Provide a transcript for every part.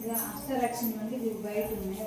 ఇంకా అష్టరక్షణ నుండి ఇవి బయట ఉన్నాయి.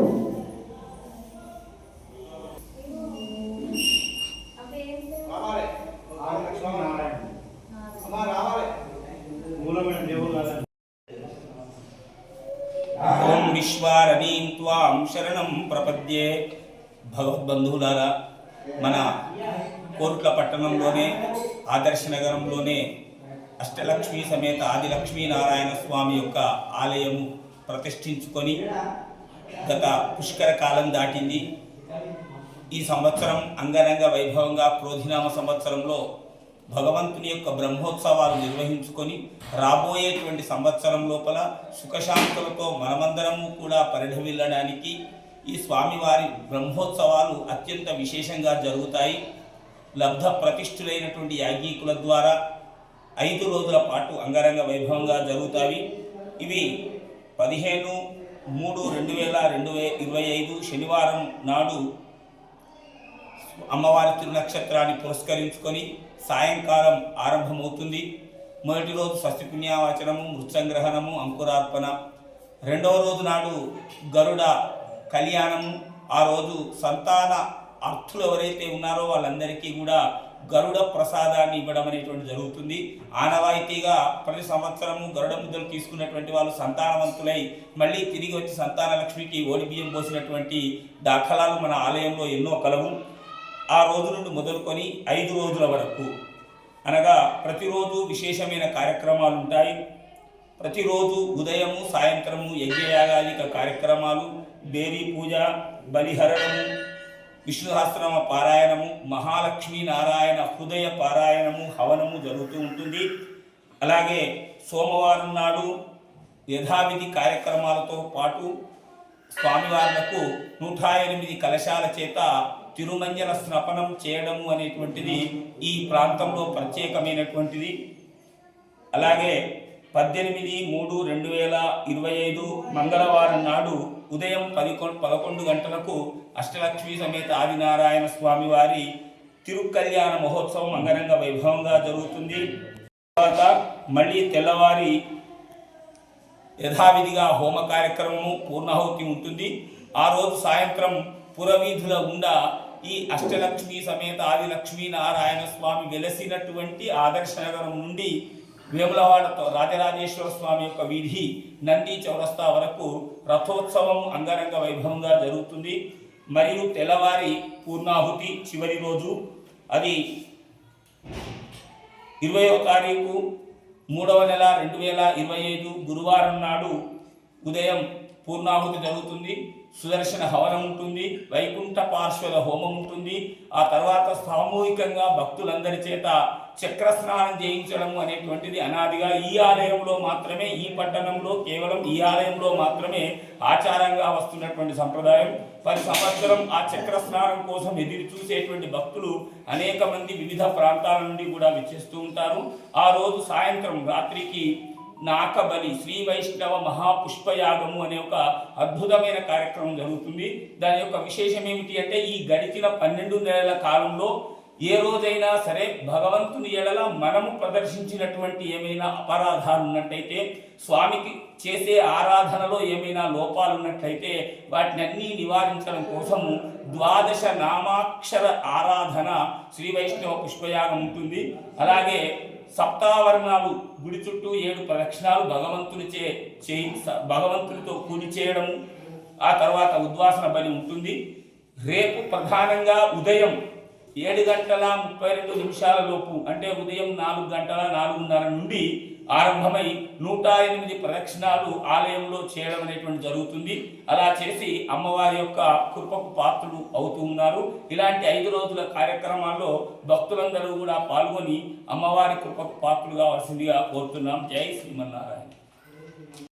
ఓం త్వాం శరణం ప్రపద్యే. భగవద్బంధువులారా మన కోరుట్ల పట్టణంలోనే ఆదర్శ నగరంలోనే అష్టలక్ష్మి సమేత ఆదిలక్ష్మీ నారాయణ స్వామి యొక్క ఆలయము ప్రతిష్ఠించుకొని గత పుష్కర కాలం దాటింది. ఈ సంవత్సరం అంగరంగ వైభవంగా క్రోధినామ సంవత్సరంలో భగవంతుని యొక్క బ్రహ్మోత్సవాలు నిర్వహించుకొని రాబోయేటువంటి సంవత్సరం లోపల సుఖశాంతులతో మనమందరము కూడా పరిఢవిల్లడానికి ఈ స్వామివారి బ్రహ్మోత్సవాలు అత్యంత విశేషంగా జరుగుతాయి. లబ్ధ ప్రతిష్ఠులైనటువంటి యాగీకుల ద్వారా ఐదు రోజుల పాటు అంగరంగ వైభవంగా జరుగుతాయి. ఇవి పదిహేను మూడు రెండు వేల రెండు వే ఇరవై ఐదు శనివారం నాడు అమ్మవారి తిరునక్షత్రాన్ని పురస్కరించుకొని సాయంకాలం ఆరంభమవుతుంది. మొదటి రోజు షష్ఠి పుణ్యావచనము మృత్సంగ్రహణము అంకురార్పణ. రెండవ రోజు నాడు గరుడ కళ్యాణము. ఆ రోజు సంతాన అర్థులు ఎవరైతే ఉన్నారో వాళ్ళందరికీ కూడా గరుడ ప్రసాదాన్ని ఇవ్వడం అనేటువంటి జరుగుతుంది. ఆనవాయితీగా ప్రతి సంవత్సరము గరుడ ముద్దలు తీసుకున్నటువంటి వాళ్ళు సంతానవంతులై మళ్ళీ తిరిగి వచ్చి సంతాన లక్ష్మికి ఓడి బియ్యం పోసినటువంటి దాఖలాలు మన ఆలయంలో ఎన్నో కలవు. ఆ రోజు నుండి మొదలుకొని ఐదు రోజుల వరకు. అనగా ప్రతిరోజు విశేషమైన కార్యక్రమాలు ఉంటాయి ప్రతిరోజు ఉదయము సాయంత్రము యజ్ఞయాగాదిక కార్యక్రమాలు దేవీ పూజ బలిహరణము విష్ణుసహస్రమ పారాయణము మహాలక్ష్మీ నారాయణ హృదయ పారాయణము హవనము జరుగుతూ ఉంటుంది. అలాగే సోమవారం నాడు యథావిధి కార్యక్రమాలతో పాటు స్వామివార్లకు నూట ఎనిమిది కలశాల చేత తిరుమంజన స్నపనం చేయడము అనేటువంటిది ఈ ప్రాంతంలో ప్రత్యేకమైనటువంటిది. అలాగే పద్దెనిమిది మూడు రెండు వేల ఇరవై ఐదు మంగళవారం నాడు ఉదయం పదికొండు పదకొండు గంటలకు అష్టలక్ష్మి సమేత ఆదినారాయణ స్వామి వారి తిరుకల్యాణ మహోత్సవం అంగరంగ వైభవంగా జరుగుతుంది. తర్వాత మళ్ళీ తెల్లవారి యథావిధిగా హోమ కార్యక్రమము పూర్ణాహుతి ఉంటుంది. ఆ రోజు సాయంత్రం పురవీధుల గుండా ఈ అష్టలక్ష్మి సమేత ఆదిలక్ష్మీ నారాయణ స్వామి వెలసినటువంటి ఆదర్శ నగరం నుండి వేములవాడతో రాజరాజేశ్వర స్వామి యొక్క వీధి నంది చౌరస్తా వరకు రథోత్సవం అంగరంగ వైభవంగా జరుగుతుంది. మరియు తెల్లవారి పూర్ణాహుతి చివరి రోజు అది ఇరవయో తారీఖు మూడవ నెల రెండు వేల ఇరవై ఐదు గురువారం నాడు ఉదయం పూర్ణాహుతి జరుగుతుంది. సుదర్శన హవనం ఉంటుంది వైకుంఠ పార్శ్వద హోమం ఉంటుంది. ఆ తర్వాత సామూహికంగా భక్తులందరి చేత చక్ర స్నానం చేయించడం అనేటువంటిది అనాదిగా ఈ ఆలయంలో మాత్రమే ఈ పట్టణంలో కేవలం ఈ ఆలయంలో మాత్రమే ఆచారంగా వస్తున్నటువంటి సంప్రదాయం. ప్రతి సంవత్సరం ఆ చక్ర స్నానం కోసం ఎదురు చూసేటువంటి భక్తులు అనేక మంది వివిధ ప్రాంతాల నుండి కూడా విచ్చేస్తూ ఉంటారు. ఆ రోజు సాయంత్రం రాత్రికి నాకబలి శ్రీ వైష్ణవ మహాపుష్పయాగము అనే ఒక అద్భుతమైన కార్యక్రమం జరుగుతుంది. దాని యొక్క విశేషం ఏమిటి అంటే ఈ గడిచిన పన్నెండు నెలల కాలంలో ఏ రోజైనా సరే భగవంతుని ఎడల మనము ప్రదర్శించినటువంటి ఏమైనా అపరాధాలు ఉన్నట్టయితే స్వామికి చేసే ఆరాధనలో ఏమైనా లోపాలు ఉన్నట్లయితే వాటినన్నీ నివారించడం కోసము ద్వాదశ నామాక్షర ఆరాధన శ్రీ వైష్ణవ పుష్పయాగం ఉంటుంది. అలాగే సప్తావరణాలు గుడి చుట్టూ ఏడు ప్రదక్షిణాలు భగవంతునిచే చేయి భగవంతునితో కూలి చేయడము. ఆ తర్వాత ఉద్వాసన బలి ఉంటుంది. రేపు ప్రధానంగా ఉదయం ఏడు గంటల ముప్పై రెండు నిమిషాల లోపు అంటే ఉదయం నాలుగు గంటల నాలుగున్నర నుండి ఆరంభమై నూట ఎనిమిది ప్రదక్షిణాలు ఆలయంలో చేయడం అనేటువంటి జరుగుతుంది. అలా చేసి అమ్మవారి యొక్క కృపకు పాత్రులు అవుతూ ఉన్నారు. ఇలాంటి ఐదు రోజుల కార్యక్రమాల్లో భక్తులందరూ కూడా పాల్గొని అమ్మవారి కృపకు పాత్రులు కావాల్సిందిగా కోరుతున్నాం. జై శ్రీమన్నారాయణ.